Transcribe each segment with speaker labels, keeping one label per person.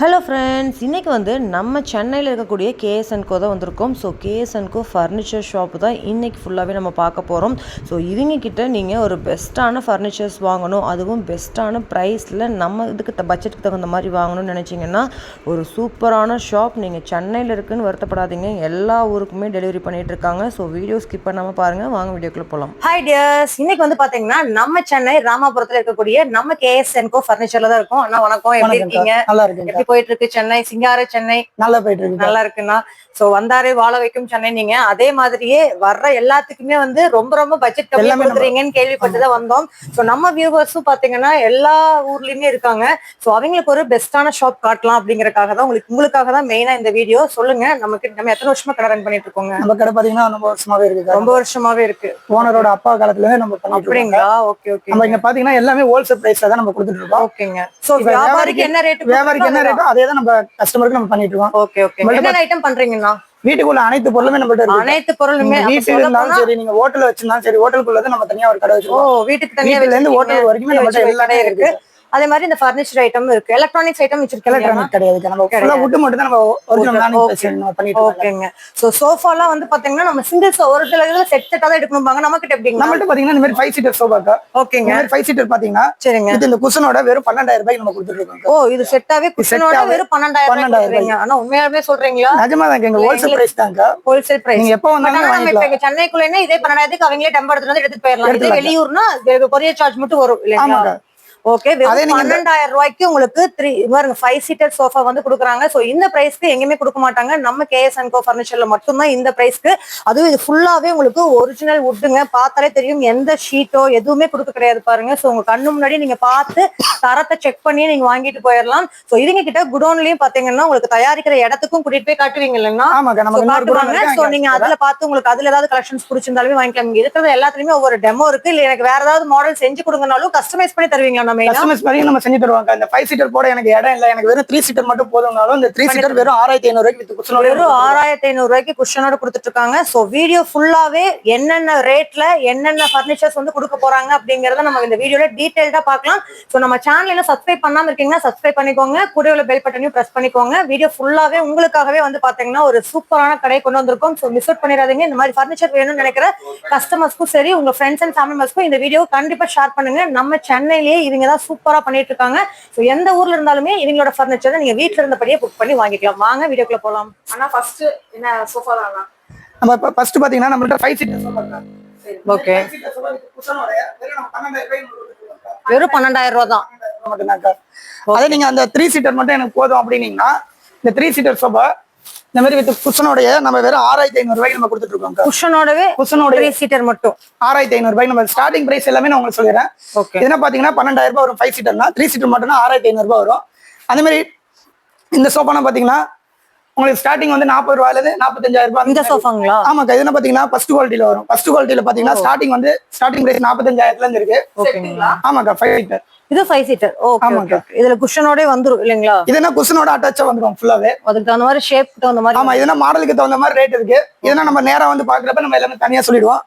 Speaker 1: Hello friends இன்றைக்கி வந்து நம்ம சென்னையில் இருக்கக்கூடிய கேஎஸ்என்கோ தான் வந்திருக்கோம். ஸோ கேஎஸ்என்கோ ஃபர்னிச்சர் ஷாப் தான் இன்றைக்கி ஃபுல்லாகவே நம்ம பார்க்க போகிறோம் ஸோ இவங்க கிட்ட நீங்கள் ஒரு பெஸ்ட்டான ஃபர்னிச்சர்ஸ் வாங்கணும். அதுவும் பெஸ்ட்டான ப்ரைஸில் நம்ம இதுக்கு த பட்ஜெட்டுக்கு தகுந்த மாதிரி வாங்கணும்னு நினச்சிங்கன்னா ஒரு சூப்பரான ஷாப் நீங்கள் சென்னையில் இருக்குன்னு வருத்தப்படாதீங்க. எல்லா ஊருக்குமே டெலிவரி பண்ணிகிட்டு இருக்காங்க. ஸோ வீடியோ ஸ்கிப் பண்ணாமல் பாருங்கள் வாங்க வீடியோக்குள்ளே போகலாம்
Speaker 2: ஹாய் டியர்ஸ் இன்னைக்கு வந்து பாத்தீங்கன்னா நம்ம சென்னை ராமாபுரத்துல இருக்கக்கூடிய நம்ம கேஎஸ்என்கோ ஃபர்னிச்சர்ல தான் இருக்கோம். அண்ணா வணக்கம். எப்படி. இருக்கீங்க?
Speaker 3: நல்லா இருக்குங்க
Speaker 2: போயிட்டு இருக்கு சென்னை சிங்கார சென்னை.
Speaker 3: நல்லா போயிட்டு இருக்கு
Speaker 2: நல்லா இருக்குண்ணா. சோ வந்தாரே வாழ வைக்கும் சென்னை நீங்க. அதே மாதிரியே வர்ற எல்லாத்துக்குமே வந்து ரொம்ப ரொம்ப பட்ஜெட் கம்மி
Speaker 3: எல்லாமே நம்ம-
Speaker 2: கொடுக்குறீங்கன்னு கேள்விப்பட்டுதான் வந்தோம். சோ நம்ம வியூவர்ஸும் பாத்தீங்கன்னா எல்லா ஊர்லயுமே இருக்காங்க. சோ அவங்களுக்கு ஒரு பெஸ்டான ஷாப் காட்டலாம் அப்படிங்கறக்காக தான் உங்களுக்கு உங்களுக்காக தான் மெயினா இந்த வீடியோ சொல்லுங்க. நமக்கு நம்ம எத்தனை வருஷமா கடை ரன் பண்ணிட்டு இருக்கோங்க
Speaker 3: நம்ம கடை பாத்தீங்கன்னா ரொம்ப வருஷமாவே இருக்கு.
Speaker 2: ரொம்ப வருஷமாவே இருக்கு.
Speaker 3: ஓனரோட அப்பா காலத்துல இருந்து நம்ம
Speaker 2: அப்படிங்களா? ஓகே ஓகே
Speaker 3: நம்ம இங்க பாத்தீங்கன்னா எல்லாமே ஹோல்சேல் பிரைஸ்ல தான் நம்ம கொடுத்துட்டு இருக்கோம்.
Speaker 2: ஓகேங்க. சோ வியாபாரிக்கு என்ன ரேட்
Speaker 3: வியாபாரிக்கு என்ன ரேட்டோ அதே தான் நம்ம கஸ்டமருக்கு நம்ம பண்ணிட்டு இருக்கோம்.
Speaker 2: Okay okay. என்ன ஐட்டம் பண்றீங்கண்ணா
Speaker 3: வீட்டுக்குள்ள அனைத்து பொருளுமே நம்மள்ட்ட இருக்கு.
Speaker 2: அனைத்து பொருளுமே. சொல்ல
Speaker 3: இருந்தாலும் சரி நீங்க ஹோட்டல்ல வச்சிருந்தாலும் சரி ஹோட்டலுக்குள்ள நம்ம தனியா ஒரு கடை
Speaker 2: ஓ
Speaker 3: வச்சிருக்கோம்
Speaker 2: வீட்டுக்கு தனியா
Speaker 3: வீட்டுல இருந்து. ஹோட்டல் வரைக்கும் எல்லாமே
Speaker 2: கடை
Speaker 3: இருக்கு.
Speaker 2: அதே மாதிரி இந்த ஃபர்னிச்சர் ஐட்டம் இருக்கு. எலக்ட்ரானிக்ஸ் ஐட்டம் வச்சிருக்கீங்க
Speaker 3: எலக்ட்ரானிக் கிடையாது. நம்ம. வுட்டு மட்டும் தான் நம்ம ஒரிஜினல் பண்ணிட்டு
Speaker 2: ஓகேங்க சோ சோஃபாலாம் வந்து பாத்தீங்கன்னா நம்ம சிங்கிள்ஸ் ஒரு சில இதுல செட் செட்டா தான் எடுக்கணும்பாங்க நம்ம கிட்ட எப்படிங்க
Speaker 3: நம்மள்ட்ட பாத்தீங்கன்னா இந்த மாதிரி ஃபைவ் சீட்டர் சோபாக்கா
Speaker 2: ஓகேங்க
Speaker 3: இந்த மாதிரி ஃபைவ் சீட்டர் பாத்தீங்கன்னா
Speaker 2: சரிங்க.
Speaker 3: இது இந்த குஷனோட வெறும் பன்னெண்டாயிரம் ரூபாய்க்கு நம்ம கொடுத்துட்டு இருக்கோம்
Speaker 2: ஓ இது செட்டாவே குஷனோட வெறும் பன்னெண்டாயிரம் ரூபாய்
Speaker 3: 12,000
Speaker 2: கொடுக்குறீங்க. ஆனா உண்மையாவே சொல்றீங்களா?
Speaker 3: நிஜமா தாங்க எங்க ஹோல்சேல் பிரைஸ் தாங்க.
Speaker 2: ஹோல்சேல் பிரைஸ்
Speaker 3: நீங்க எப்போ வந்தாலும்
Speaker 2: நம்ம இப்ப சென்னைக்குள்ளேன்னா இதே பன்னெண்டாயிரத்துக்கு அவங்களே டெம்பர் எடுத்துட்டு வந்து எடுத்துட்டு போயிடலாம். இதே. வெளியூர்னா கொரியர் சார்ஜ் மட்டும் வரும்
Speaker 3: ஆமாங்க.
Speaker 2: ஓகே பன்னெண்டாயிரம் ரூபாய்க்கு உங்களுக்கு த்ரீ பாருங்க ஃபைவ் சீட்டர் சோஃபா வந்து கொடுக்குறாங்க. சோ இந்த பிரைஸ்க்கு எங்கேயுமே கொடுக்க மாட்டாங்க. நம்ம கேஎஸ் அண்ட் கோ ஃபர்னிச்சர்ல மட்டும்தான் இந்த பிரைஸ்க்கு அதுவும் இது ஃபுல்லாவே உங்களுக்கு ஒரிஜினல் வுட்டுங்க பார்த்தாலே தெரியும் எந்த ஷீட்டோ எதுவுமே கொடுக்க கிடையாது பாருங்க. சோ உங்க கண்ணு முன்னாடி நீங்க பார்த்து தரத்தை செக் பண்ணி நீங்க வாங்கிட்டு போயிடலாம் சோ இவங்க கிட்ட குடோன்லயும் பாத்தீங்கன்னா உங்களுக்கு தயாரிக்கிற இடத்துக்கும் கூட்டிட்டு போய் காட்டுவீங்க இல்லைன்னா காட்டுவாங்க
Speaker 3: அங்க
Speaker 2: நீங்க அதுல பார்த்து உங்களுக்கு அதுல ஏதாவது கலெக்ஷன்ஸ் பிடிச்சிருந்தாலுமே வாங்கிக்கலாம். இருக்கிறது எல்லாத்துலயுமே ஒவ்வொரு டெமோ இருக்கு. இல்ல எனக்கு வேற ஏதாவது மாடல் செஞ்சு கொடுங்கனாலும் கஸ்டமைஸ் பண்ணி தருவீங்களா நம்ம
Speaker 3: கஸ்டமர்ஸ் மாதிரி நம்ம செஞ்சு தருவாங்க. இந்த ஃபைவ் சீட்டர் போட எனக்கு இடம் இல்ல. எனக்கு வெறும் த்ரீ சீட்டர் மட்டும் போதும்னாலும் இந்த த்ரீ சீட்டர் வெறும் ஆறாயிரத்தி ஐநூறு ரூபாய்க்கு வித் குஷனோட
Speaker 2: வெறும் ஆறாயிரத்தி ஐநூறு ரூபாய்க்கு குஷனோட கொடுத்துட்டு இருக்காங்க சோ வீடியோ ஃபுல்லாவே என்னென்ன ரேட்ல என்னென்ன ஃபர்னிச்சர்ஸ் வந்து கொடுக்க போறாங்க அப்படிங்கறத நம்ம இந்த வீடியோல டீடைல்டா பார்க்கலாம். சோ நம்ம சேனல்ல சப்ஸ்கிரைப் பண்ணாம இருக்கீங்கன்னா சப்ஸ்கிரைப் பண்ணிக்கோங்க. கூட உள்ள பெல் பட்டனையும் பிரஸ் பண்ணிக்கோங்க. வீடியோ ஃபுல்லாவே உங்களுக்காகவே வந்து பாத்தீங்கன்னா ஒரு சூப்பரான கடை கொண்டு வந்திருக்கோம். சோ மிஸ் அவுட் பண்ணிடாதீங்க. இந்த மாதிரி ஃபர்னிச்சர் வேணும்னு நினைக்கிற கஸ்டமர்ஸ்க்கும் சரி உங்க ஃப்ரெண்ட்ஸ் அண்ட் ஃபேமிலி மெம்பர்ஸ்க்கும் இந்த வீடியோ கண்டிப்பா ஷேர் பண்ணுங்க. நம்ம சென்னையிலேயே இவங்க தான் சூப்பரா பண்ணிட்டு இருக்காங்க சோ எந்த ஊர்ல இருந்தாலுமே இவங்களோட ஃபர்னிச்சரை நீங்க வீட்ல இருந்தபடியே புக் பண்ணி வாங்கிக்கலாம். வாங்க வீடியோக்குள்ள போலாம்.
Speaker 4: ஆனா ஃபர்ஸ்ட் என்ன சோஃபா தானா
Speaker 3: நம்ம ஃபர்ஸ்ட் பாத்தீங்கன்னா நம்மள்ட்ட ஃபைவ் சீட்டர் சோஃபா
Speaker 2: ஓகே
Speaker 3: வெறும் பன்னெண்டாயிரம்
Speaker 2: ரூபா தான்.
Speaker 3: மட்டும்தாக்கா அதே நீங்க அந்த த்ரீ சீட்டர் மட்டும் எனக்கு போதும் அப்படின்னீங்கன்னா இந்த த்ரீ சீட்டர் சோஃபா இந்த மாதிரி வித் குஷனோடைய நம்ம வெறும் ஆறாயிரத்தி ஐநூறு ரூபாய்க்கு நம்ம கொடுத்துட்டு இருக்கோம்
Speaker 2: குஷனோடவே
Speaker 3: குஷனோட
Speaker 2: சீட்டர் மட்டும்.
Speaker 3: ஆறாயிரத்தி ஐநூறு ரூபாய்க்கு நம்ம ஸ்டார்டிங் பிரைஸ் எல்லாமே நான் உங்களுக்கு சொல்லிடுறேன்.
Speaker 2: ஓகே
Speaker 3: என்ன பாத்தீங்கன்னா பன்னெண்டாயிரம் ரூபாய் வரும் ஃபைவ் சீட்டர்னா த்ரீ சீட்டர் மட்டும்னா ஆறாயிரத்தி ஐநூறு ரூபாய் வரும். அதே மாதிரி இந்த சோஃபானா பாத்தீங்கன்னா உங்களுக்கு ஸ்டார்டிங் வந்து நாற்பது ரூபாயில இருந்து நாற்பத்தஞ்சாயிரம் ரூபாய்
Speaker 2: இந்த சோஃபாங்களா
Speaker 3: ஆமாக்கா. இது என்ன பாத்தீங்கன்னா ஃபர்ஸ்ட் குவாலிட்டியில வரும். ஃபர்ஸ்ட் குவாலிட்டியில பாத்தீங்கன்னா ஸ்டார்டிங் வந்து ஸ்டார்டிங் பிரைஸ் நாற்பத்தஞ்சாயிரத்துல இருந்து இருக்கு. ஆமாக்கா ஃபைவ் சீட்டர்
Speaker 2: இது ஃபைவ் சீட்டர் ஓகே இதுல குஷனோடே வந்துரும் இல்லைங்களா?
Speaker 3: இது என்ன குஷனோட அட்டாச்சா வந்துடும் ஃபுல்லாவே
Speaker 2: அதுக்கு தகுந்த மாதிரி ஷேப் தகுந்த மாதிரி
Speaker 3: ஆமா இதுனா மாடலுக்கு தகுந்த மாதிரி ரேட் இருக்கு? இதெல்லாம் நம்ம நேரா வந்து பாக்குறப்ப நம்ம எல்லாமே தனியா சொல்லிடுவோம்.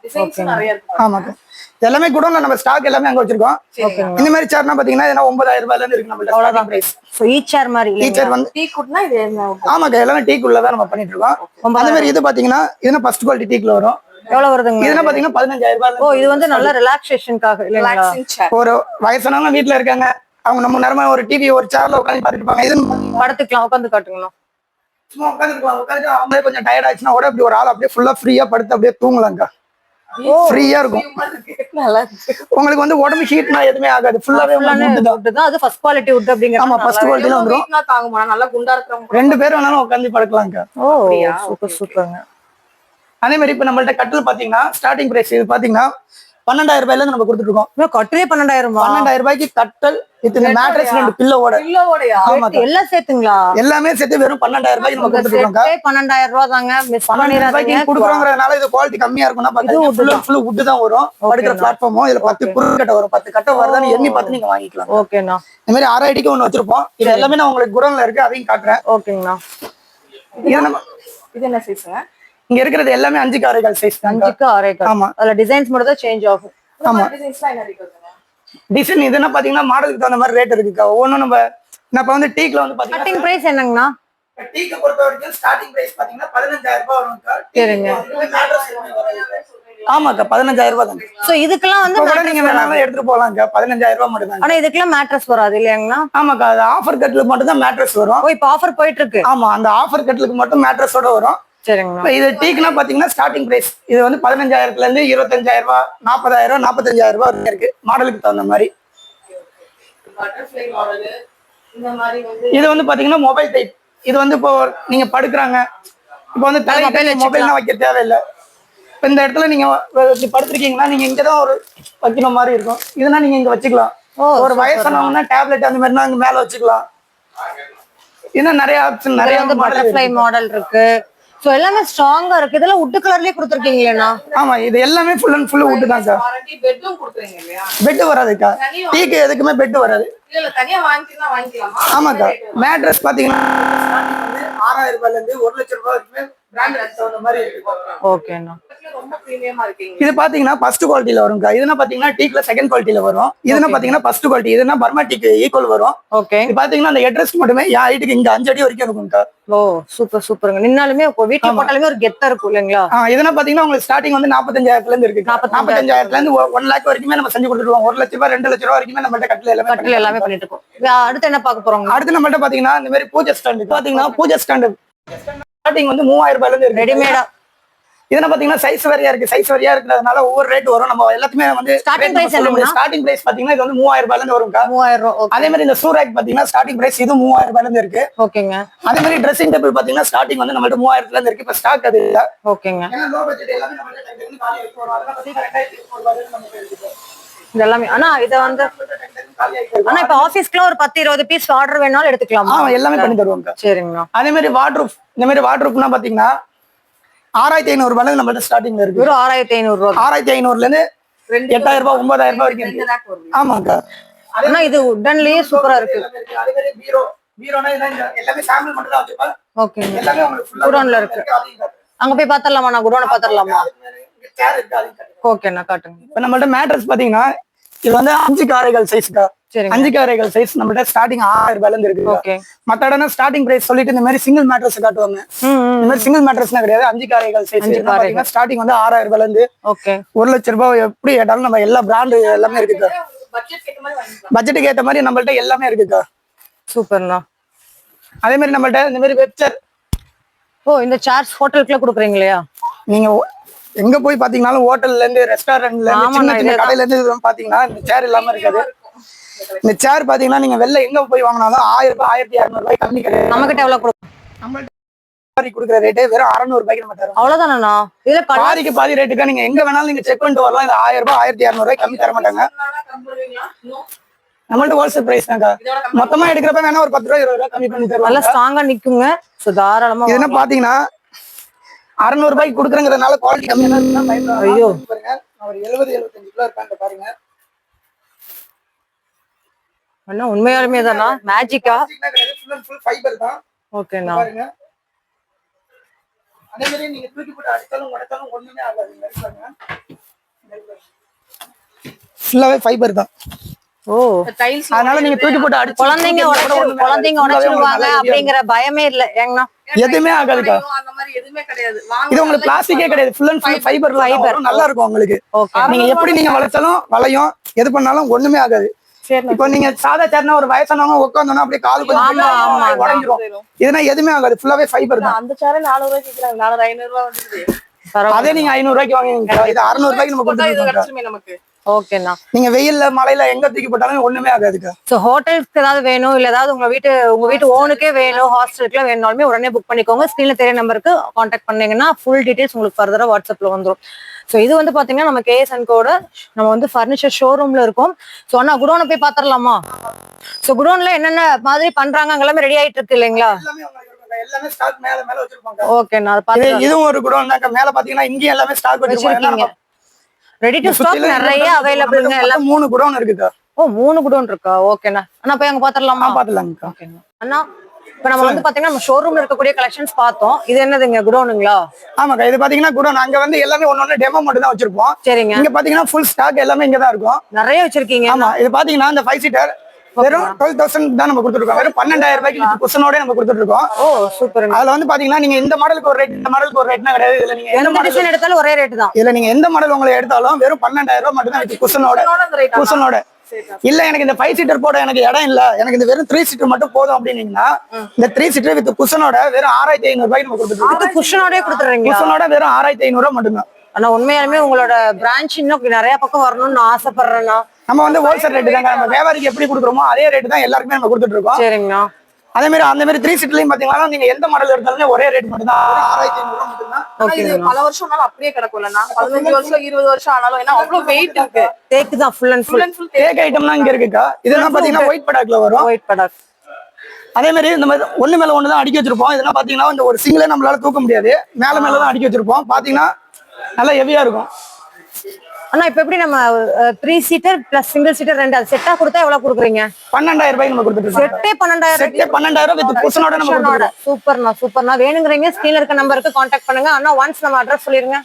Speaker 3: இது எல்லாமே குடோன்ல நம்ம ஸ்டாக் எல்லாமே அங்க வச்சிருக்கோம். இந்த மாதிரி சேர்னா பாத்தீங்கன்னா இதெல்லாம் ஒன்பதாயிரம் ரூபாயில இருந்து இருக்கு நம்மள்ட்ட
Speaker 2: அவ்வளவுதான்.
Speaker 3: பிரைஸ்
Speaker 2: சேர் மாதிரி
Speaker 3: வந்து
Speaker 4: டீ குட்னா இது
Speaker 3: ஆமாக்கா எல்லாமே டீக்குள்ள தான் நம்ம பண்ணிட்டு இருக்கோம். அந்த மாதிரி இது பாத்தீங்கன்னா இதுனா ஃபர்ஸ்ட் குவாலிட்டி டீக்குள்ள வரும்?
Speaker 2: எவ்வளவு வருதுங்க?
Speaker 3: இதுனா பாத்தீங்கன்னா பதினஞ்சாயிரம் ரூபாயில
Speaker 2: ஓ இது வந்து நல்ல ரிலாக்ஸேஷனுக்காக இல்லைங்களா?
Speaker 3: ஒரு வயசானவங்க வீட்ல இருக்காங்க. அவங்க நம்ம நேரமா ஒரு டிவி ஒரு சேர்ல உட்காந்து பார்த்துட்டு இருப்பாங்க இது
Speaker 2: படத்துக்கலாம் உட்காந்து காட்டுங்கண்ணா.
Speaker 3: சும்மா உட்காந்துருக்கலாம் உட்காந்து அவங்களே கொஞ்சம் டயர்ட் ஆச்சுன்னா கூட இப்படி ஒரு ஆள் அப்படியே ஃபுல்லா ஃப்ரீயா படுத்து அப்படியே தூங்கலாம்க்கா. ஃப்ரீயா இருக்கும்.
Speaker 4: நல்லா இருக்கு.
Speaker 3: உங்களுக்கு வந்து உடம்பு ஹீட்னா எதுவுமே ஆகாது. ஃபுல்லாவே
Speaker 2: wood தான். அது ஃபர்ஸ்ட் குவாலிட்டி வுட் அப்படிங்கிற
Speaker 3: ஆமா ஃபர்ஸ்ட் குவாலிட்டில வந்துரும்.
Speaker 4: நல்லா குண்டா இருக்கிறவங்க
Speaker 3: ரெண்டு பேர் வேணாலும் உட்காந்து படுக்கலாம்க்கா.
Speaker 2: ஓ? சூப்பர் சூப்பருங்க
Speaker 3: அதே மாதிரி இப்ப நம்மள்ட்ட கட்டில் பாத்தீங்கன்னா ஸ்டார்டிங் பிரைஸ் இது பாத்தீங்கன்னா பன்னெண்டாயிரம் ரூபாயில இருந்து நம்ம கொடுத்துட்டு இருக்கோம்
Speaker 2: கட்டுவே பன்னெண்டாயிரம்?
Speaker 3: பன்னெண்டாயிரம் ரூபாய்க்கு கட்டல் வித் மேட்ரஸ் ரெண்டு பில்லோட
Speaker 2: எல்லாம் சேர்த்துங்களா?
Speaker 3: எல்லாமே சேர்த்து வெறும் பன்னெண்டாயிரம் ரூபாய்க்கு நம்ம கொடுத்துட்டு
Speaker 2: பன்னெண்டாயிரம் ரூபாய் தாங்க
Speaker 3: பன்னெண்டாயிரம் ரூபாய்க்கு கொடுக்குறோங்கிறதுனால இது குவாலிட்டி கம்மியா இருக்கும்னா பாத்தீங்கன்னா ஃபுல் அண்ட் ஃபுல் வுட் தான் வரும். படுக்கிற பிளாட்ஃபார்மும் இதுல பத்து குறுக்கட்டை வரும். பத்து கட்டை வருதான்னு எண்ணி பார்த்து நீங்க வாங்கிக்கலாம்.
Speaker 2: ஓகேண்ணா
Speaker 3: இந்த மாதிரி ஆறு அடிக்கு வச்சிருப்போம். இது எல்லாமே நான் உங்களுக்கு குடோன்ல இருக்கு அதையும் காட்டுறேன்.
Speaker 2: ஓகேங்கண்ணா
Speaker 3: இது நம்ம
Speaker 4: இது என்ன சைஸுங்க
Speaker 3: இங்க இருக்கிறது எல்லாமே அஞ்சுக்கு ஆறு சைஸ் தான்
Speaker 2: அஞ்சுக்கு ஆறே கால்.
Speaker 3: ஆமா.
Speaker 2: அதுல டிசைன்ஸ் மட்டும் தான் சேஞ்ச் ஆகும்.
Speaker 3: ஆமா. டிசைன் இதுன்னா பாத்தீங்கன்னா மாடலுக்கு தகுந்த மாதிரி ரேட் இருக்குக்கா. ஒவ்வொன்றும் நம்ம நான் இப்ப வந்து டீக்ல வந்து பாத்தீங்கன்னா
Speaker 2: கட்டிங் பிரைஸ் என்னங்கண்ணா?
Speaker 3: டீக்கு பொறுத்த வரைக்கும் ஸ்டார்டிங் பிரைஸ் பாத்தீங்கன்னா பதினஞ்சாயிரம் ரூபாய் வரும்க்கா.
Speaker 2: சரிங்க.
Speaker 3: ஆமாக்கா பதினஞ்சாயிரம் ரூபாய் தான்
Speaker 2: சோ இதுக்கெல்லாம் வந்து
Speaker 3: கூட நீங்க. வேணாலும் எடுத்துட்டு போலாம்க்கா. பதினஞ்சாயிரம் ரூபாய் மட்டும் தான்
Speaker 2: ஆனா இதுக்கெல்லாம் மேட்ரஸ் வராது இல்லையாங்கண்ணா?
Speaker 3: ஆமாக்கா அது ஆஃபர் கட்ல மட்டும் தான் மேட்ரஸ் வரும்
Speaker 2: இப்ப ஆஃபர் போயிட்டு இருக்கு.
Speaker 3: ஆமா அந்த ஆஃபர் கட்லுக்கு மட்டும் மேட்ரஸோட வரும். இப்போ இது டீக்குனா பாத்தீங்கன்னா ஸ்டார்டிங் பிரைஸ் இது வந்து பதினஞ்சாயிரத்துல இருந்து இருபத்தஞ்சாயிரம் ரூபாய் நாற்பதாயிரம் ரூபாய் நாற்பத்தஞ்சாயிரம் ரூபாய் வரைக்கும் இருக்கு. மாடலுக்கு தகுந்த மாதிரி. இது வந்து பாத்தீங்கன்னா மொபைல் டைப் இது வந்து இப்போ நீங்க படுக்குறாங்க. இப்போ வந்து தலை மொபைல்லாம் வைக்க தேவையில்லை. இப்போ இந்த இடத்துல நீங்க இப்படி படுத்திருக்கீங்கன்னா நீங்க இங்க தான் ஒரு வைக்கணும் மாதிரி இருக்கும். இதுனா நீங்க இங்க வச்சுக்கலாம். ஒரு வயசானவங்கன்னா டேப்லெட் அந்த மாதிரினா இங்க மேல வச்சுக்கலாம். இன்னும் நிறைய ஆப்ஷன்
Speaker 2: நிறைய
Speaker 3: மாடல்
Speaker 2: இருக்கு. சோ எல்லாமே ஸ்ட்ராங்கா இருக்கு. இதெல்லாம் உட்டு கலர்லயே கொடுத்துருக்கீங்களேண்ணா
Speaker 3: ஆமா இது எல்லாமே ஃபுல் அண்ட் ஃபுல் விட்டு தான் சார் பெட் வராதுக்கா டீக்கு எதுக்குமே பெட் வராது. ஆமாக்கா மேட்ரஸ் பாத்தீங்கன்னா ஆறாயிரம் ரூபாய்ல இருந்து ஒரு லட்சம் ரூபாய்
Speaker 2: ஓகேண்ணா
Speaker 3: இது பாத்தீங்கன்னா ஃபர்ஸ்ட் குவாலிட்டில வரும்க்கா. இதுனா பாத்தீங்கன்னா டீக்ல செகண்ட் குவாலிட்டில வரும். இதுனா பாத்தீங்கன்னா ஃபர்ஸ்ட் குவாலிட்டி இதுனா பர்மா டீக்கு ஈக்குவல் வரும்.
Speaker 2: ஓகே
Speaker 3: பாத்தீங்கன்னா அந்த அட்ரஸ் மட்டுமே என் ஹைட்டுக்கு இங்க அஞ்சு அடி வரைக்கும் இருக்கும்க்கா.
Speaker 2: ஓ சூப்பர் சூப்பருங்க நின்னாலுமே வீட்டுல போட்டாலுமே ஒரு கெத்தா இருக்கும் இல்லைங்களா?
Speaker 3: இதுனா பாத்தீங்கன்னா உங்களுக்கு ஸ்டார்டிங் வந்து நாற்பத்தஞ்சாயிரத்துல இருந்து இருக்கு
Speaker 2: 45,000
Speaker 3: நாற்பத்தஞ்சாயிரத்துல இருந்து ஒன் லேக் வரைக்குமே நம்ம செஞ்சு கொடுத்துருவோம். ஒரு லட்ச ரூபாய் ரெண்டு லட்ச ரூபாய் வரைக்குமே நம்மள்ட்ட கட்டில எல்லாமே
Speaker 2: கட்டில் எல்லாமே பண்ணிட்டு இருக்கோம். அடுத்து என்ன பார்க்க போறோங்க
Speaker 3: அடுத்து நம்மள்ட்ட பாத்தீங்கன்னா இந்த மாதிரி பூஜை ஸ்டாண்டு பாத்தீங்கன்னா பூஜை ஸ்டாண்டு ஸ்டார்டிங் வந்து மூவாயிரம் ரூபாய்ல இருந்து இருக்கு.
Speaker 2: ரெடிமேடா
Speaker 3: இதுல பாத்தீங்கன்னா சைஸ் வரியா இருக்கு. சைஸ் வரியா இருக்கிறதுனால ஒவ்வொரு ரேட் வரும். நம்ம எல்லாத்துமே வந்து
Speaker 2: price என்னங்கண்ணா?
Speaker 3: ஸ்டார்டிங் பிரைஸ் பாத்தீங்கன்னா இது வந்து மூவாயிரம் ரூபாய்ல இருந்து வரும்க்கா.
Speaker 2: மூவாயிரம்
Speaker 3: அதே மாதிரி இந்த சூராக் பாத்தீங்கன்னா ஸ்டார்டிங் பிரைஸ் இது மூவாயிரம் ரூபாய்ல இருந்து இருக்கு.
Speaker 2: ஓகேங்க
Speaker 3: அதே மாதிரி ட்ரெஸ்ஸிங் டேபிள் பாத்தீங்கன்னா ஸ்டார்டிங் வந்து நம்மள்ட்ட மூவாயிரத்துல இருந்து இருக்கு. இப்ப ஸ்டாக் அது இல்ல.
Speaker 2: ஓகேங்க இது எல்லாமே ஆனா இத வந்து. ஆனா இப்ப ஆபீஸ்க்குலாம் ஒரு பத்து இருபது பீஸ் ஆர்டர் வேணாலும் எடுத்துக்கலாமா?
Speaker 3: ஆ எல்லாமே பண்ணி தருவாங்க.
Speaker 2: சரிங்கண்ணா
Speaker 3: அதே மாதிரி வாட்ரூப் இந்த மாதிரி வாட்ரூப்னா பாத்தீங்கன்னா ஆறாயிரத்தி ஐநூறு இருந்து நம்மள்ட்ட ஸ்டார்டிங்ல இருக்கு.
Speaker 2: வெறும் ஆறாயிரத்தி ஐநூறு ரூபா. ஆறாயிரத்தி
Speaker 3: ஐநூறுல இருந்து எட்டாயிரம் ரூபாய் ஒன்பதாயிரம் ரூபாய் வரைக்கும் ஆமாக்கா.
Speaker 2: ஆனா இது உடன்லயே சூப்பரா இருக்கு.
Speaker 3: எல்லாமே இருக்கு.
Speaker 2: குடோன்ல. அங்க போய் பாத்திரலாமா? நான் குடோனை பாத்திரலாமா? ஓகேண்ணா காட்டுங்க.
Speaker 3: இப்ப நம்மள்ட்ட மேட்ரஸ் பாத்தீங்கன்னா இது வந்து அஞ்சு காரைகள் சைஸ்க்கா அஞ்சு காரைகள் சைஸ் நம்மள்ட்ட ஸ்டார்டிங் ஆயிரம் ரூபாயில இருந்து இருக்கு.
Speaker 2: ஓகே
Speaker 3: மத்த இடம் ஸ்டார்டிங் பிரைஸ் சொல்லிட்டு இந்த மாதிரி சிங்கிள் மேட்ரஸ் காட்டுவாங்க. இந்த மாதிரி சிங்கிள் மேட்ரஸ்னா கிடையாது. அஞ்சு காரைகள் சைஸ்
Speaker 2: அஞ்சு காரைகள்.
Speaker 3: ஸ்டார்டிங் வந்து ஆறாயிரம் ரூபாயில இருந்து
Speaker 2: ஓகே
Speaker 3: ஒரு லட்சம் ரூபாய் எப்படி கேட்டாலும் நம்ம எல்லா பிராண்டு எல்லாமே இருக்குக்கா. பட்ஜெட்டுக்கு ஏத்த மாதிரி நம்மள்ட்ட எல்லாமே இருக்குக்கா.
Speaker 2: சூப்பர்ண்ணா.
Speaker 3: அதே மாதிரி நம்மள்ட்ட இந்த மாதிரி வெப்சர்
Speaker 2: ஓ இந்த சார்ஜ் ஹோட்டலுக்குள்ள குடுக்குறீங்க இல்லையா?
Speaker 3: நீங்க எங்க போய் பாத்தீங்கன்னாலும் ஹோட்டல்ல இருந்து ரெஸ்டாரண்ட்ல இருந்து சின்ன சின்ன. கடையில இருந்து பாத்தீங்கன்னா இந்த சேர் இல்லாம இருக்காது. இந்த சேர் பாத்தீங்கன்னா நீங்க வெளில எங்க போய் வாங்கினாலும் ஆயிரம் ரூபாய் ஆயிரத்தி இரநூறு ரூபாய் கம்மி கிடையாது.
Speaker 2: நம்ம கிட்ட எவ்வளவு கொடுக்கும்
Speaker 3: நம்மள்ட்ட பாரி கொடுக்குற ரேட்டே வெறும் அறநூறு ரூபாய்க்கு நம்ம தரோம்.
Speaker 2: அவ்வளவுதானண்ணா? இதுல
Speaker 3: பாதிக்கு பாதி ரேட்டுக்கா நீங்க எங்க வேணாலும் நீங்க செக் பண்ணிட்டு வரலாம். இது ஆயிரம் ரூபாய் ஆயிரத்தி இரநூறு ரூபாய் கம்மி தர மாட்டாங்க. நம்மள்ட்ட ஹோல்சேல் பிரைஸ் தான்க்கா. மொத்தமா எடுக்கிறப்ப வேணா ஒரு பத்து ரூபாய் இருபது ரூபாய் கம்மி பண்ணி
Speaker 2: நல்லா
Speaker 3: தருவாங்க
Speaker 2: ஸ்ட்ராங்கா நிக்குங்க. சோ தாராளமா
Speaker 3: என்ன பாத்தீங்கன்னா அறநூறு ரூபாய்க்கு கொடுக்குறங்கிறதுனால குவாலிட்டி கம்மியா
Speaker 2: ஐயோ.
Speaker 3: பாருங்க. ஒரு எழுபது எழுபத்தஞ்சு கிலோ இருப்பாங்க பாருங்க.
Speaker 2: அண்ணா உண்மையாலுமே தானா? மேஜிக்கா
Speaker 3: ஃபுல் அண்ட் ஃபுல் ஃபைபர் தான்.
Speaker 2: ஓகேண்ணா
Speaker 3: பாருங்க. அதே மாதிரி நீங்க தூக்கி போட்டு ஒண்ணுமே ஆகாது. ஃபுல்லாவே ஃபைபர் தான்.
Speaker 2: ஓ.
Speaker 4: டைல்ஸ்
Speaker 3: அதனால நீங்க தூக்கி போட்டு அடிச்சு
Speaker 2: குழந்தைங்க உடைச்சு குழந்தைங்க உடைச்சிருவாங்க அப்படிங்கிற பயமே இல்ல. ஏங்கண்ணா.
Speaker 3: எதுவுமே ஆகாதுக்கா. இது உங்களுக்கு பிளாஸ்டிக்கே கிடையாது. Full and full fibre fibre நல்லா இருக்கும் உங்களுக்கு. நீங்க எப்படி நீங்க வளைச்சாலும் வளையும் எது பண்ணாலும் ஒண்ணுமே ஆகாது. இப்போ நீங்க சாதா சேர்னா ஒரு வயசானவங்க உட்காந்தோம்னா அப்படியே
Speaker 2: ஆமா.
Speaker 3: கொஞ்சம் உடஞ்சிரும். இதுனா எதுவுமே ஆகாது. ஃபுல்லாவே ஃபைபர் தான்.
Speaker 4: அந்த சேரே நானூறு ரூபாய் கேக்குறாங்க நானூறு ஐநூறு ரூபாய் வந்துருது.
Speaker 2: பரவாயில்ல
Speaker 3: அதே நீங்க ஐநூறு ரூபாய்க்கு வாங்குவீங்க. இது அறுநூறு ரூபாய்க்கு நம்ம
Speaker 4: கிடைச்சுமே நமக்கு.
Speaker 2: ஓகேண்ணா.
Speaker 3: நீங்க வெயில்ல மழையில எங்க தூக்கி போட்டாலும் ஒண்ணுமே ஆகாதுக்கா.
Speaker 2: ஸோ ஹோட்டலுக்கு ஏதாவது வேணும்? இல்ல ஏதாவது உங்க வீட்டு உங்க வீட்டு ஓனுக்கே வேணும் ஹாஸ்டலுக்குலாம் வேணும்னாலுமே உடனே புக் பண்ணிக்கோங்க. ஸ்க்ரீன்ல தெரிய நம்பருக்கு காண்டாக்ட் பண்ணீங்கன்னா ஃபுல் டீடைல்ஸ் உங்களுக்கு ஃபர்தரா வாட்ஸ்அப்ல வந்துரும். ஸோ இது வந்து பாத்தீங்கன்னா நம்ம கேஎஸ்என் கோட நம்ம வந்து ஃபர்னிச்சர் ஷோரூம்ல இருக்கோம். ஸோ அண்ணா குடோனை போய் பாத்திரலாமா? ஸோ குடோன்ல என்னென்ன மாதிரி பண்றாங்க? எல்லாமே ரெடி ஆயிட்டு இருக்கு இல்லைங்களா?
Speaker 3: எல்லாமே உங்களுக்கு இருக்குங்க. எல்லாமே ஸ்டாக் மேல மேல வச்சிருப்பாங்க
Speaker 2: ஓகேண்ணா அதை
Speaker 3: இது
Speaker 2: பார்த்து
Speaker 3: இதுவும் ஒரு குடோன் மேல பாத்தீங்கன்னா இங்கேயும் எல்லாமே ஸ்டாக்
Speaker 2: வச்சிருக்கீங்க. ரெடி டு ஸ்டாக் நிறைய அவைலபிள்ங்க எல்லாம்.
Speaker 3: மூணு குடோன் இருக்குக்கா
Speaker 2: ஓ மூணு குடோன் இருக்கா? ஓகேண்ணா அண்ணா. போய் அங்க பாத்திரலாமா?
Speaker 3: ஆ பாத்துலாங்கக்கா
Speaker 2: அண்ணா. இப்ப நம்ம வந்து பாத்தீங்கன்னா நம்ம ஷோரூம்ல இருக்கக்கூடிய கலெக்ஷன்ஸ் பார்த்தோம். இது என்னதுங்க? குடோனுங்களா
Speaker 3: ஆமாக்கா இது பாத்தீங்கன்னா குடோன் அங்க வந்து எல்லாமே ஒண்ணு டெமோ மட்டும் தான் வச்சிருப்போம்.
Speaker 2: சரிங்க.
Speaker 3: இங்க பாத்தீங்கன்னா ஃபுல் ஸ்டாக் எல்லாமே இங்க தான் இருக்கும்.
Speaker 2: நிறைய வச்சிருக்கீங்க
Speaker 3: ஆமா இது பாத்தீங்கன்னா இந்த ஃபைவ் சீட்டர் வெறும் டுவெல் தௌசண்ட் தான் நம்ம கொடுத்துருக்கோம். வெறும் பன்னெண்டாயிரம் ரூபாய்க்கு குஷனோட நம்ம கொடுத்துருக்கோம்.
Speaker 2: ஓ சூப்பருங்க.
Speaker 3: அதுல வந்து பாத்தீங்கன்னா நீங்க இந்த மாடலுக்கு ஒரு ரேட் இந்த மாடலுக்கு ஒரு ரேட்னா கிடையாது. இதுல நீங்க எந்த மாடல்
Speaker 2: எடுத்தாலும் ஒரே ரேட் தான்.
Speaker 3: இதுல நீங்க எந்த மாடல் உங்களை எடுத்தாலும் வெறும் பன்னெண்டாயிரம் ரூபாய் மட்டும் தான் குஷனோட
Speaker 4: குஷனோட?
Speaker 3: குஷனோட. இல்ல எனக்கு இந்த ஃபைவ் சீட்டர் போட எனக்கு இடம் இல்ல. எனக்கு இந்த வெறும் த்ரீ சீட்டர் மட்டும் போதும் அப்படின்னீங்கன்னா இந்த த்ரீ சீட்டர் வித் குஷனோட வெறும் ஆறாயிரத்தி ஐநூறு ரூபாய்க்கு நம்ம கொடுத்துருக்கோம்.
Speaker 2: இது குஷனோடய கொடுத்துறீங்களா?
Speaker 3: குஷனோட வெறும் ஆறாயிரத்தி ஐநூறு ரூபாய் மட்டும்தான்.
Speaker 2: ஆனா உண்மையாலுமே உங்களோட பிரான்ச் இன்னும் நிறைய பக்கம் வரணும்னு ஆசைப்படுறேன்னா
Speaker 3: நம்ம வந்து ஹோல்சேல் ரேட்டு தாங்க. நம்ம வியாபாரிக்கு எப்படி கொடுக்குறோமோ அதே ரேட்டு தான் எல்லாருக்குமே நம்ம கொடுத்துட்டு இருக்கோம்.
Speaker 2: சரிங்கண்ணா.
Speaker 3: அதே மாதிரி அந்த மாதிரி த்ரீ சீட்லயும் பாத்தீங்கன்னா நீங்க எந்த மாடல் எடுத்தாலுமே ஒரே ரேட் மட்டும் தான் ஆறாயிரத்தி ஐநூறு ரூபாய் மட்டும் தான்
Speaker 4: ஆனா இது பல வருஷம் ஆனாலும் அப்படியே கிடக்கும்லண்ணா. பதினஞ்சு வருஷம் இருபது வருஷம் ஆனாலும் ஏன்னா அவ்வளவு வெயிட் இருக்கு.
Speaker 2: தேக்கு தான் full and
Speaker 4: full and full
Speaker 3: teak ஐட்டம்லாம் இங்க இருக்குக்கா. இதெல்லாம் பாத்தீங்கன்னா ஒயிட் படாக்ல வரும்.
Speaker 2: ஒயிட் படாக்
Speaker 3: அதே மாதிரி இந்த மாதிரி ஒண்ணு மேல ஒண்ணு தான் அடிக்க வச்சிருப்போம். இதெல்லாம் பாத்தீங்கன்னா இந்த ஒரு சிங்கிளே நம்மளால தூக்க முடியாது. மேல மேல தான் அடிக்க வச்சிருப்போம். பாத்தீங்கன்னா நல்லா ஹெவியா இருக்கும்.
Speaker 2: அண்ணா இப்ப எப்படி நம்ம three seater plus single seater ரெண்டு அது செட்டா கொடுத்தா எவ்வளவு கொடுக்குறீங்க?
Speaker 3: பன்னெண்டாயிரம் ரூபாய்க்கு நம்ம கொடுத்துட்டு இருக்கோம்.
Speaker 2: செட்டே பன்னெண்டாயிரம்
Speaker 3: செட்டே பன்னெண்டாயிரம் வித் குஷனோட நம்ம இருக்கோம்.
Speaker 2: சூப்பர்ண்ணா சூப்பர்ண்ணா. வேணுங்கிறீங்க ஸ்கிரீன்ல இருக்க நம்பருக்கு காண்டாக்ட் பண்ணுங்க. அண்ணா ஒன்ஸ் நம்ம அட்ரஸ் சொல்லிருங்க.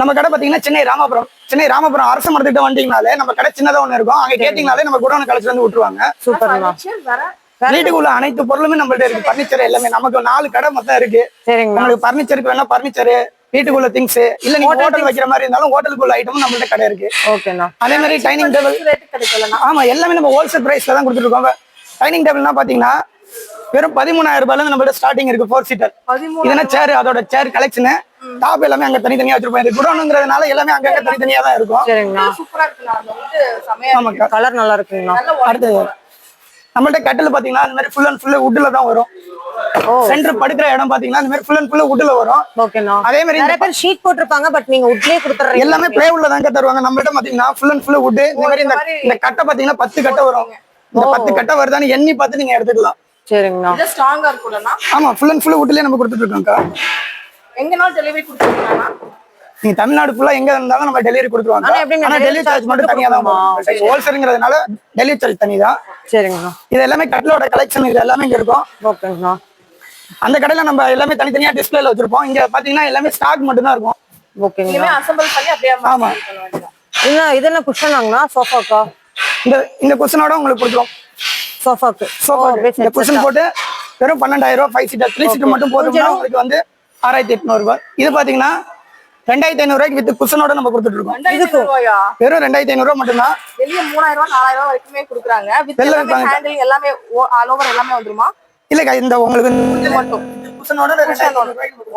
Speaker 3: நம்ம கடை பாத்தீங்கன்னா சென்னை ராமபுரம். சென்னை ராமபுரம் அரசு மரத்துக்கிட்ட வந்தீங்கனாலே நம்ம கடை சின்னதா ஒண்ணு இருக்கும். அங்க கேட்டீங்கனாலே நம்ம குடோன் கழிச்சு வந்து விட்டுருவாங்க.
Speaker 2: சூப்பர்ண்ணா.
Speaker 4: வேற
Speaker 3: வீட்டுக்குள்ள அனைத்து பொருளுமே நம்மள்ட்ட இருக்கு. பர்னிச்சர் எல்லாமே. நமக்கு நாலு கடை மொத்தம் இருக்கு. உங்களுக்கு பர்னிச்சருக்கு வேணா பர்னிச்சர் வீட்டுக்குள்ள திங்ஸ் இல்ல நீங்க ஹோட்டல் வைக்கிற மாதிரி இருந்தாலும் ஹோட்டலுக்குள்ள ஐட்டமும் நம்மள்ட்ட கடை இருக்கு.
Speaker 2: ஓகேண்ணா
Speaker 3: அதே மாதிரி டைனிங் டேபிள் ஆமா எல்லாமே நம்ம ஹோல்சேல் பிரைஸ்ல தான் கொடுத்துருக்கோம் டைனிங் டேபிள்னா பாத்தீங்கன்னா வெறும் பதிமூணாயிரம் ரூபாயில இருந்து நம்மள்ட்ட ஸ்டார்டிங் இருக்கு ஃபோர் சீட்டர் இதுனா சேர் அதோட சேர் கலெக்ஷன் டாப் எல்லாமே அங்க தனித்தனியா வச்சிருப்போம். இது குடோனுங்கிறதுனால எல்லாமே அங்கங்க தனித்தனியா தான் இருக்கும்.
Speaker 2: சரிங்கண்ணா.
Speaker 4: சூப்பரா இருக்கு.
Speaker 3: ஆமாக்கா.
Speaker 2: கலர் நல்லா இருக்குங்கண்ணா.
Speaker 4: நல்ல white.
Speaker 3: அடுத்து நம்மள்ட்ட கட்டில் பாத்தீங்கன்னா அந்த மாதிரி ஃபுல் அண்ட் ஃபுல் வுட்ல தான் வரும்.
Speaker 2: ஓ.
Speaker 3: சென்டர் படுக்கிற இடம் பாத்தீங்கன்னா அந்த மாதிரி ஃபுல் அண்ட் ஃபுல் வுட்ல வரும். அதே மாதிரி இந்த
Speaker 2: நிறைய பேர் ஷீட் போட்டிருப்பாங்க பட் நீங்க உட்லயே கொடுத்துறீங்க.
Speaker 3: எல்லாமே பிளேவுட்ல தாங்க தருவாங்க. நம்மள்ட்ட பாத்தீங்கன்னா ஃபுல் அண்ட் ஃபுல் வுட் இந்த மாதிரி இந்த இந்த கட்டை பாத்தீங்கன்னா பத்து கட்டை வரும். இந்த பத்து கட்டை வருதான்னு எண்ணி பார்த்து நீங்க எடுத்துக்கலாம்.
Speaker 2: சரிங்கண்ணா.
Speaker 4: இது ஸ்ட்ராங்கா இருக்கும்லண்ணா
Speaker 3: ஆமா ஃபுல் அண்ட் ஃபுல் வுட்லயே நம்ம கொடுத்துட்டு இருக்கோம்க்கா.
Speaker 4: எங்கனாலும் டெலிவரி கொடுத்துருக்கீங்களா
Speaker 3: நீங்க தமிழ்நாடு ஃபுல்லா எங்க இருந்தாலும் நம்ம டெலிவரி கொடுத்துருவாங்க
Speaker 2: ஆனா
Speaker 3: டெலிவரி
Speaker 2: charge
Speaker 3: சார்ஜ் மட்டும் தனியா தான்? ஹோல்சேலுங்கிறதுனால டெலிவரி சார்ஜ் தனி தான்
Speaker 2: சரிங்கண்ணா
Speaker 3: இது எல்லாமே கட்டிலோட கலெக்ஷன் இது எல்லாமே இங்க இருக்கும்.
Speaker 2: ஓகேங்கண்ணா.
Speaker 3: அந்த கடையில நம்ம எல்லாமே தனித்தனியா டிஸ்பிளேல வச்சிருப்போம். இங்க பாத்தீங்கன்னா எல்லாமே ஸ்டாக் மட்டும் தான் இருக்கும்.
Speaker 2: ஓகேங்கண்ணா.
Speaker 4: அசம்பிள் பண்ணி அப்படியே
Speaker 3: ஆமா.
Speaker 4: வேண்டியதான்.
Speaker 2: இது என்ன குஷனாங்கண்ணா சோஃபாக்கா
Speaker 3: இந்த இந்த குஷனோட உங்களுக்கு கொடுத்துருவோம்.
Speaker 2: சோஃபாக்கு
Speaker 3: சோஃபா இந்த குஷன் போட்டு வெறும் பன்னெண்டாயிரம் ரூபாய் ஃபைவ் சீட்டர் த்ரீ சீட்டர் மட்டும் போதும்னா உங்களுக்கு வந்து ஆறாயிரத்தி எட்நூறு ரூபாய். இது பாத்தீங்கன்னா ரெண்டாயிரத்தி ஐநூறு ரூபாய்க்கு வித் குஷனோட நம்ம கொடுத்துட்டு இருக்கோம்
Speaker 4: ரூபாயா?
Speaker 3: வெறும் ரெண்டாயிரத்தி ஐநூறு ரூபாய் மட்டும்தான்.
Speaker 4: வெளிய மூணாயிரம் ரூபாய் நாலாயிரம் ரூபாய் வரைக்குமே கொடுக்குறாங்க. வித் எல்லாமே ஆல் ஓவர் எல்லாமே வந்துருமா?
Speaker 3: இல்லக்கா இந்த உங்களுக்கு மட்டும். குஷனோட.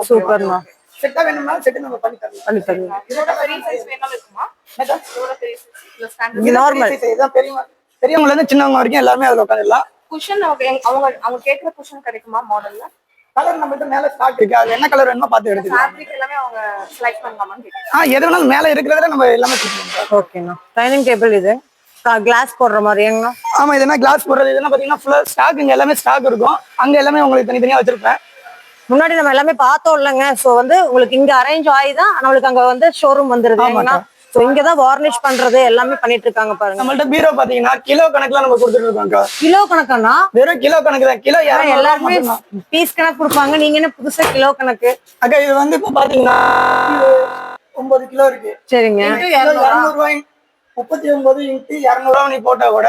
Speaker 2: சூப்பர்ண்ணா.
Speaker 3: செட்டா வேணும்னா செட்டு நம்ம பண்ணி தரலாம்.
Speaker 2: பண்ணி தருங்க
Speaker 4: இதோட பெரிய சைஸ் வேணாலும் இருக்குமா? இதோட பெரிய சைஸ்
Speaker 2: நார்மல்
Speaker 3: பெரியவங்க. பெரியவங்கல இருந்து சின்னவங்க வரைக்கும் எல்லாமே அதுல உட்காந்துடலாம்
Speaker 4: குஷன் அவங்க அவங்க அவங்க கேக்குற குஷன் கிடைக்குமா மாடல்ல
Speaker 3: கலர் நம்மகிட்ட மேல ஸ்டாக் இருக்கு. அது என்ன கலர் வேணுமோ பார்த்து எடுத்துக்கலாம்.
Speaker 4: ஃபேப்ரிக் எல்லாமே அவங்க செலக்ட் பண்ணலாமான்னு கேக்குறேன்
Speaker 3: ஆ எது வேணாலும் மேல இருக்கிறதுல நம்ம எல்லாமே
Speaker 2: ஓகேண்ணா டைனிங் டேபிள் இது. கிளாஸ் போடுற மாதிரிங்கண்ணா
Speaker 3: ஆமா இது என்ன கிளாஸ் போடுறது? இதெல்லாம் பாத்தீங்கன்னா ஃபுல்லா ஸ்டாக் இங்க எல்லாமே ஸ்டாக் இருக்கும். அங்க எல்லாமே உங்களுக்கு தனித்தனியா வச்சிருப்பேன்.
Speaker 2: முன்னாடி நம்ம எல்லாமே பார்த்தோம் இல்லைங்க. ஸோ வந்து உங்களுக்கு இங்க அரேஞ்ச் ஆகி தான் நம்மளுக்கு அங்க வந்து ஷோரூம் வந்துருது ஸோ இங்க தான் வார்னிஷ் பண்றது எல்லாமே பண்ணிட்டு இருக்காங்க பாருங்க.
Speaker 3: நம்மள்ட்ட பீரோ பாத்தீங்கன்னா கிலோ கணக்குல நம்ம கொடுத்துட்டு இருக்கோம்க்கா
Speaker 2: கிலோ கணக்கானா
Speaker 3: வெறும் கிலோ கணக்கு தான். கிலோ
Speaker 2: எல்லாருமே. பீஸ் கணக்கு கொடுப்பாங்க. நீங்க என்ன புதுசா கிலோ கணக்கு?
Speaker 3: அக்கா இது வந்து இப்ப பாத்தீங்கன்னா ஒன்பது கிலோ இருக்கு.
Speaker 2: சரிங்க.
Speaker 3: இரநூறு ரூபாய் முப்பத்தி ஒன்பது இன்ட்டு இரநூறுவா நீ போட்டா கூட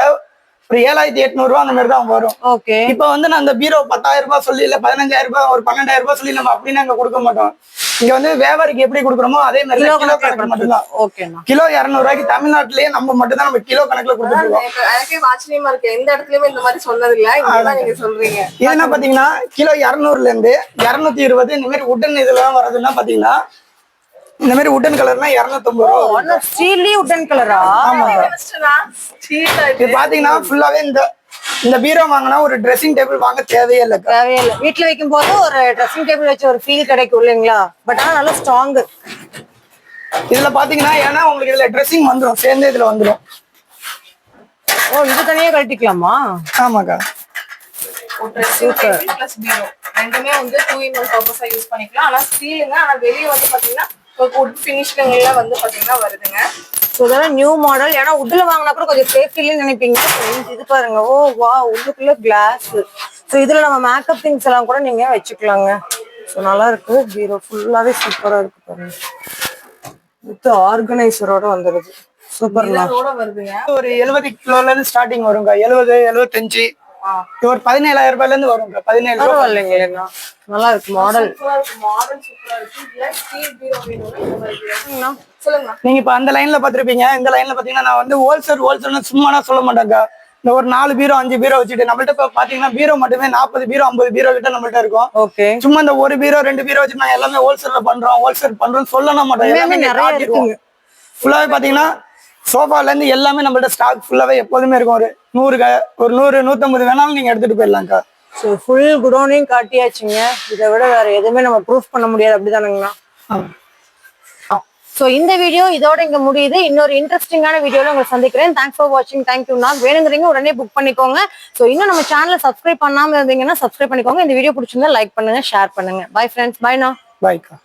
Speaker 3: ஒரு ஏழாயிரத்தி எட்நூறு ரூபா அந்த மாதிரி தான் வரும்.
Speaker 2: ஓகே.
Speaker 3: இப்ப வந்து நான் அந்த பீரோ பத்தாயிரம் ரூபாய் சொல்லி இல்ல பதினஞ்சாயிரம் ரூபாய் ஒரு பன்னெண்டாயிரம் ரூபாய் சொல்லி நம்ம அப்படின்னு அங்க கொடுக்க மாட்டோம். இங்க வந்து வியாபாரிக்கு எப்படி கொடுக்குறோமோ அதே மாதிரி
Speaker 2: கிலோ கணக்கு
Speaker 3: மட்டும்தான்.
Speaker 2: ஓகேண்ணா.
Speaker 3: கிலோ இருநூறு ரூபாய்க்கு தமிழ்நாட்டிலேயே நம்ம மட்டும் தான் நம்ம கிலோ கணக்குல கொடுத்துட்டு இருக்கோம்.
Speaker 4: எனக்கு- ஆச்சரியமா இருக்கு. எந்த இடத்துலயுமே இந்த மாதிரி சொன்னது இல்ல நீங்க சொல்றீங்க.
Speaker 3: இது என்ன பாத்தீங்கன்னா கிலோ இருநூறுல இருந்து இருநூத்தி இருபது இந்த மாதிரி உட்டன் இதெல்லாம் வர்றதுன்னா பாத்தீங்கன்னா இந்த மாதிரி உட்டன் கலர்னா இருநூத்தொன்பது ரூபா வரும்.
Speaker 2: ஸ்டீல்லி உட்டன் கலரா
Speaker 3: இது பாத்தீங்கன்னா ஃபுல்லாவே இந்த இந்த பீரோ வாங்கினா ஒரு ட்ரெஸ்ஸிங் டேபிள் வாங்க தேவையே இல்லைக்கா
Speaker 2: தேவையில்லை வீட்டுல வைக்கும் போது ஒரு ட்ரெஸ்ஸிங் டேபிள் வச்சு ஒரு ஃபீல் கிடைக்கும் இல்லைங்களா? பட் ஆனா நல்லா ஸ்ட்ராங்
Speaker 3: இதுல பாத்தீங்கன்னா ஏன்னா உங்களுக்கு இதுல ட்ரெஸ்ஸிங் வந்துரும் சேர்ந்து இதுல வந்துரும்.
Speaker 2: ஓ இது தனியா கழட்டிக்கலாமா?
Speaker 3: ஆமாக்கா.
Speaker 4: பிளஸ் பீரோ ரெண்டுமே வந்து டூ இன் ஒன் பர்பஸா யூஸ் பண்ணிக்கலாம். ஆனா ஸ்டீலுங்க ஆனா வெளிய வந்து பாத்தீங்கன்னா வுட் ஃபினிஷ்ல வந்து பாத்தீங்கன்னா வருதுங்க.
Speaker 2: ஸோ இதெல்லாம் நியூ மாடல் ஏன்னா உட்டில் வாங்கினா கூட கொஞ்சம் சேஃப்டிலன்னு நினைப்பீங்க. So, இது- இது பாருங்க. ஓ வா உள்ளுக்குள்ள கிளாஸ் ஸோ இதில் நம்ம மேக்கப் திங்ஸ் எல்லாம் கூட நீங்கள் வச்சுக்கலாங்க. ஸோ நல்லா இருக்கு. பீரோ ஃபுல்லாவே சூப்பரா இருக்கு பாருங்க. வித் ஆர்கனைசரோட வந்துடுது சூப்பர்ண்ணா
Speaker 4: இதோட வருதுங்க.
Speaker 3: ஒரு எழுபது கிலோல இருந்து ஸ்டார்டிங் வருங்க. எழுபது எழுபத்தஞ்சு. இது ஒரு பதினேழாயிரம் ரூபாய்ல இருந்து வருங்க பதினேழு ரூபாய்.
Speaker 2: பரவாயில்லைங்களா நல்லா இருக்கு மாடல்
Speaker 4: சூப்பரா இருக்கு.
Speaker 3: நீங்க இப்ப அந்த லைன்ல பாத்திருப்பீங்க இந்த லைன்ல பாத்தீங்கன்னா நான் வந்து ஹோல்சேல் ஹோல்சேல்னு சும்மா சொல்ல மாட்டேங்க இந்த ஒரு நாலு பீரோ அஞ்சு பீரோ வச்சுட்டு நம்மள்ட்ட இப்ப பாத்தீங்கன்னா பீரோ மட்டுமே நாற்பது பீரோ ஐம்பது பீரோ கிட்ட நம்மள்ட்ட இருக்கும்.
Speaker 2: ஓகே.
Speaker 3: சும்மா இந்த ஒரு பீரோ ரெண்டு பீரோ வச்சு நாங்க எல்லாமே ஹோல்சேல்ல பண்றோம். ஹோல்சேல் பண்றோம் சொல்லணும் மாட்டோம் எல்லாமே
Speaker 2: நிறைய.
Speaker 3: ஃபுல்லாவே பாத்தீங்கன்னா சோஃபால இருந்து எல்லாமே நம்மள்ட்ட ஸ்டாக் ஃபுல்லாவே எப்போதுமே இருக்கும். ஒரு நூறு க- ஒரு நூறு நூத்தம்பது வேணாலும் நீங்க எடுத்துட்டு போயிடலாம்க்கா.
Speaker 2: So full குடோனையும் காட்டியாச்சுங்க. இதை விட வேற எதுவுமே நம்ம ப்ரூஃப் பண்ண முடியாது அப்படிதானுங்கண்ணா? ஸோ இந்த வீடியோ இதோட இங்க முடியுது. இன்னொரு இன்ட்ரெஸ்டிங்கான வீடியோல உங்களை சந்திக்கிறேன். தேங்க்ஸ் ஃபார் வாட்சிங் தேங்க்யூ நான் வேணுங்கிறீங்க உடனே புக் பண்ணிக்கோங்க. ஸோ இன்னும் நம்ம சேனலை சப்ஸ்கிரைப் பண்ணாம இருந்தீங்கன்னா சப்ஸ்கிரைப் பண்ணிக்கோங்க. இந்த வீடியோ பிடிச்சிருந்தா லைக் பண்ணுங்க ஷேர் பண்ணுங்க. பை ஃப்ரெண்ட்ஸ் பை நான்
Speaker 3: பாய்க்கா